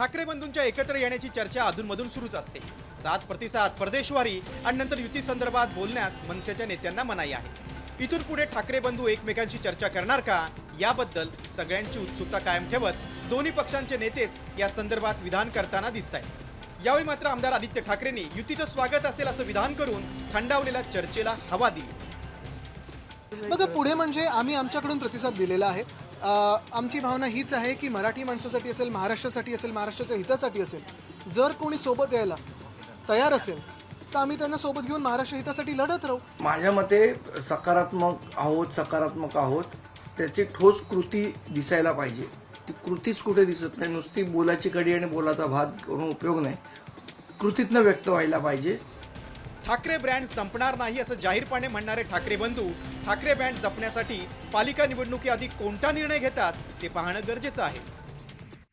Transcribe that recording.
ठाकरे बंधूंच्या एकत्र येण्याची चर्चा अधूनमधून सुरूच असते. सात प्रतिसाद परदेशवारी आणि नंतर युती संदर्भात बोलण्यास मनसेच्या नेत्यांना मनाई आहे. इथून पुढे ठाकरे बंधू एकमेकांशी चर्चा करणार का? याबद्दल सगळ्यांची उत्सुकता कायम ठेवत दोन्ही पक्षांचे नेतेच या संदर्भात विधान करताना दिसत आहेत यावेळी मात्र आमदार आदित्य ठाकरेंनी युतीचं स्वागत असेल असं विधान करून थंडावलेल्या चर्चेला हवा दिली. बघा पुढे म्हणजे आम्ही आमच्याकडून प्रतिसाद दिलेला आहे. आमची भावना हीच आहे की मराठी माणसासाठी असेल महाराष्ट्रासाठी असेल महाराष्ट्राच्या हितासाठी असेल जर कोणी सोबत यायला तयार असेल तर आम्ही त्यांना सोबत घेऊन महाराष्ट्र हितासाठी लढत राहू. माझ्या मते सकारात्मक आहोत सकारात्मक आहोत त्याची ठोस कृती दिसायला पाहिजे. ती कृतीच कुठे दिसत नाही नुसती बोलाची कडी आणि बोलाचा भात करून उपयोग नाही. कृतीतनं व्यक्त व्हायला पाहिजे. ठाकरे ब्रँड संपणार नाही असं जाहीरपणे म्हणणारे ठाकरे बंधू ठाकरे ब्रँड जपण्यासाठी पालिका निवडणुकीआधी कोणता निर्णय घेतात ते पाहणं गरजेचं आहे.